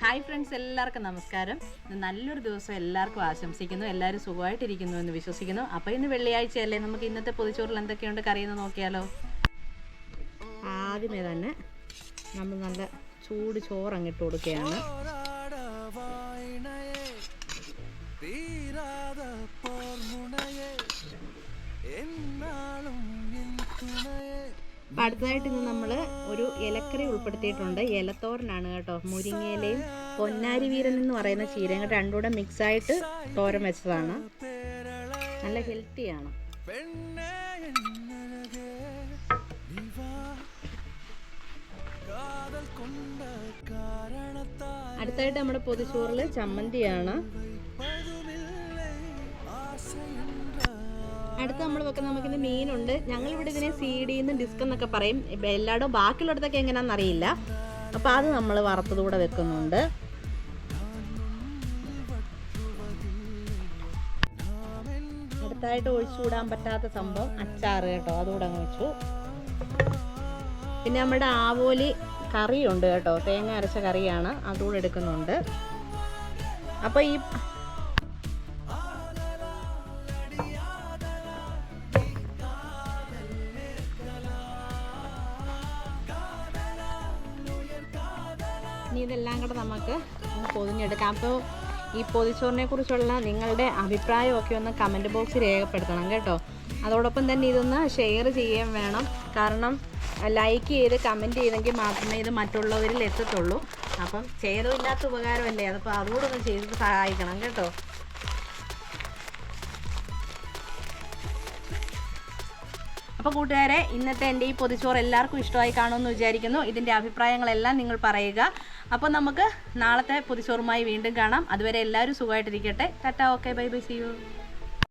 Hi friends എല്ലാവർക്കും നമസ്കാരം. നല്ലൊരു ദിവസം എല്ലാവർക്കും ആശംസിക്കുന്നു. എല്ലാവരും സുഖമായിട്ടിരിക്കുന്നു എന്ന് വിശ്വസിക്കുന്നു. അപ്പോൾ ഇന്ന് വെള്ളിയാഴ്ച അല്ലേ നമുക്ക് ഇന്നത്തെ പൊതിച്ചോറിൽ എന്തൊക്കെയുണ്ട്? കറിയെന്ന് നോക്കിയാലോ? ആദ്യമേ തന്നെ നമ്മൾ നല്ല ചൂട് ചോറ് അങ്ങിട്ട് കൊടുക്കുകയാണ്. തീരാതെ പോർമുണയെ എന്നാളും അപ്പം അടുത്തതായിട്ട് ഇന്ന് നമ്മൾ ഒരു ഇലക്കറി ഉൾപ്പെടുത്തിയിട്ടുണ്ട്. ഇലത്തോരനാണ് കേട്ടോ. മുരിങ്ങയിലയും പൊന്നാരി വീരൻ എന്ന് പറയുന്ന ചീരയും രണ്ടുകൂടെ മിക്സായിട്ട് തോരൻ വെച്ചതാണ്. നല്ല ഹെൽത്തിയാണ് അടുത്തായിട്ട് നമ്മുടെ പൊതിച്ചോറിൽ ചമ്മന്തിയാണ്. അടുത്ത് നമ്മൾ വെക്കുന്ന നമുക്കിന്ന് മീനുണ്ട്. ഞങ്ങൾ ഇവിടെ ഇതിനെ സി ഡിന്ന് ഡിസ്ക് എന്നൊക്കെ പറയും. ഇപ്പം എല്ലായിടും ബാക്കിയുള്ളിടത്തൊക്കെ എങ്ങനെയാണെന്ന് അറിയില്ല. അപ്പോൾ അത് നമ്മൾ വറുത്തതുകൂടെ വെക്കുന്നുണ്ട്. അടുത്തായിട്ട് ഒഴിച്ചുകൂടാൻ പറ്റാത്ത സംഭവം അച്ചാർ കേട്ടോ. അതുകൂടെ അങ്ങ് വെച്ചു. പിന്നെ നമ്മുടെ ആവോലി കറിയുണ്ട് കേട്ടോ. തേങ്ങ അരച്ച കറിയാണ്. അതുകൂടെ എടുക്കുന്നുണ്ട്. അപ്പോൾ ഈ ഇനി ഇതെല്ലാം കൂടെ നമുക്ക് പൊതിഞ്ഞെടുക്കാം. അപ്പോൾ ഈ പൊതിച്ചോറിനെ കുറിച്ചുള്ള നിങ്ങളുടെ അഭിപ്രായമൊക്കെ ഒന്ന് കമന്റ് ബോക്സിൽ രേഖപ്പെടുത്തണം കേട്ടോ. അതോടൊപ്പം തന്നെ ഇതൊന്ന് ഷെയർ ചെയ്യുകയും വേണം. കാരണം ലൈക്ക് ചെയ്ത് കമന്റ് ചെയ്തെങ്കിൽ മാത്രമേ ഇത് മറ്റുള്ളവരിൽ എത്തത്തുള്ളൂ. അപ്പം ചെയ്തമില്ലാത്ത ഉപകാരമല്ലേ? അതപ്പോൾ അതുകൂടെ ഒന്ന് ചെയ്ത് സഹായിക്കണം കേട്ടോ. അപ്പോൾ കൂട്ടുകാരെ ഇന്നത്തെ എന്റെ ഈ പൊതിച്ചോറ് എല്ലാവർക്കും ഇഷ്ടമായി കാണുമെന്ന് വിചാരിക്കുന്നു. ഇതിന്റെ അഭിപ്രായങ്ങളെല്ലാം നിങ്ങൾ പറയുക. അപ്പോൾ നമുക്ക് നാളത്തെ പൊതിച്ചോറുമായി വീണ്ടും കാണാം. അതുവരെ എല്ലാവരും സുഖമായിട്ടിരിക്കട്ടെ. Tata okay bye bye see you.